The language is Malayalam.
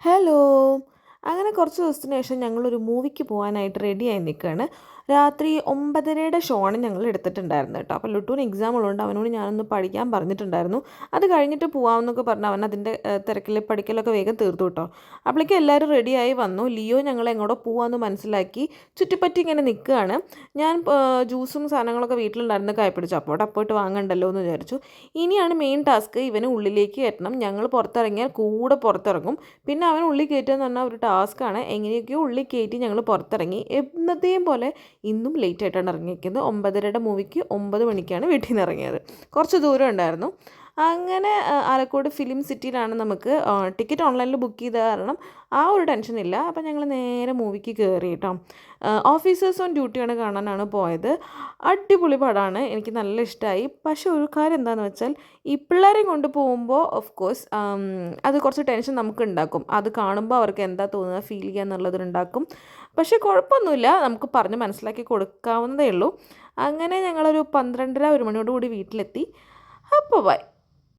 Hello. അങ്ങനെ കുറച്ച് ദിവസത്തിന് ശേഷം ഞങ്ങളൊരു മൂവിക്ക് പോകാനായിട്ട് റെഡിയായി നിൽക്കുകയാണ് രാത്രി ഒമ്പതരയുടെ ഷോണ് ഞങ്ങൾ എടുത്തിട്ടുണ്ടായിരുന്നു കേട്ടോ. അപ്പോൾ ലുട്ടൂന് എക്സാം ഉള്ളതുകൊണ്ട് അവനോട് ഞാനൊന്ന് പഠിക്കാൻ പറഞ്ഞിട്ടുണ്ടായിരുന്നു. അത് കഴിഞ്ഞിട്ട് പോകാമെന്നൊക്കെ പറഞ്ഞ് അവൻ അതിന്റെ തിരക്കിൽ പഠിക്കലൊക്കെ വേഗം തീർത്തു കേട്ടോ. അപ്പോഴേക്കും എല്ലാവരും റെഡിയായി വന്നു. ലിയോ ഞങ്ങൾ എങ്ങോട്ടോ പോകാമെന്ന് മനസ്സിലാക്കി ചുറ്റിപ്പറ്റി ഇങ്ങനെ നിൽക്കുകയാണ് ഞാൻ ജ്യൂസും സാധനങ്ങളൊക്കെ വീട്ടിലുണ്ടായിരുന്നു കൈ പിടിച്ചു അപ്പോൾ അവിടെ വാങ്ങണ്ടല്ലോ എന്ന് വിചാരിച്ചു. ഇനിയാണ് മെയിൻ ടാസ്ക് ഇവന് ഉള്ളിലേക്ക് കയറ്റണം. ഞങ്ങൾ പുറത്തിറങ്ങിയാൽ കൂടെ പുറത്തിറങ്ങും. പിന്നെ അവൻ ഉള്ളിൽ കയറ്റുക എന്ന് പറഞ്ഞാൽ ഒരു ടാസ്ക്കാണ്. എങ്ങനെയൊക്കെയോ ഉള്ളിൽ കയറ്റി ഞങ്ങൾ പുറത്തിറങ്ങി. എന്നത്തെയും പോലെ ഇന്നും ലേറ്റ് ആയിട്ടാണ് ഇറങ്ങിയിരിക്കുന്നത്. ഒമ്പതരയുടെ മൂവിക്ക് ഒമ്പത് മണിക്കാണ് വീട്ടിൽ നിന്ന് ഇറങ്ങിയത്. കുറച്ച് ദൂരം ഉണ്ടായിരുന്നു. അങ്ങനെ ആലക്കോട് ഫിലിം സിറ്റിയിലാണ് നമുക്ക് ടിക്കറ്റ് ഓൺലൈനിൽ ബുക്ക് ചെയ്ത കാരണം ആ ഒരു ടെൻഷൻ ഇല്ല. അപ്പോൾ ഞങ്ങൾ നേരെ മൂവിക്ക് കയറി കേട്ടോ. ഓഫീസേഴ്സ് ഓൺ ഡ്യൂട്ടിയാണ് കാണാനാണ് പോയത്. അടിപൊളി പടമാണ് എനിക്ക് നല്ല ഇഷ്ടമായി പക്ഷേ ഒരു കാര്യം എന്താണെന്ന് വെച്ചാൽ ഈ പിള്ളേരെയും കൊണ്ട് പോകുമ്പോൾ ഓഫ് കോഴ്സ് അത് കുറച്ച് ടെൻഷൻ നമുക്ക് ഉണ്ടാക്കും. അത് കാണുമ്പോൾ അവർക്ക് എന്താ തോന്നുക ഫീൽ ചെയ്യുക എന്നുള്ളതുണ്ടാക്കും പക്ഷേ കുഴപ്പമൊന്നുമില്ല. നമുക്ക് പറഞ്ഞ് മനസ്സിലാക്കി കൊടുക്കാവുന്നതേ ഉള്ളൂ. അങ്ങനെ ഞങ്ങളൊരു പന്ത്രണ്ടര ഒരു മണിയോട് കൂടി വീട്ടിലെത്തി. അപ്പോൾ ബൈ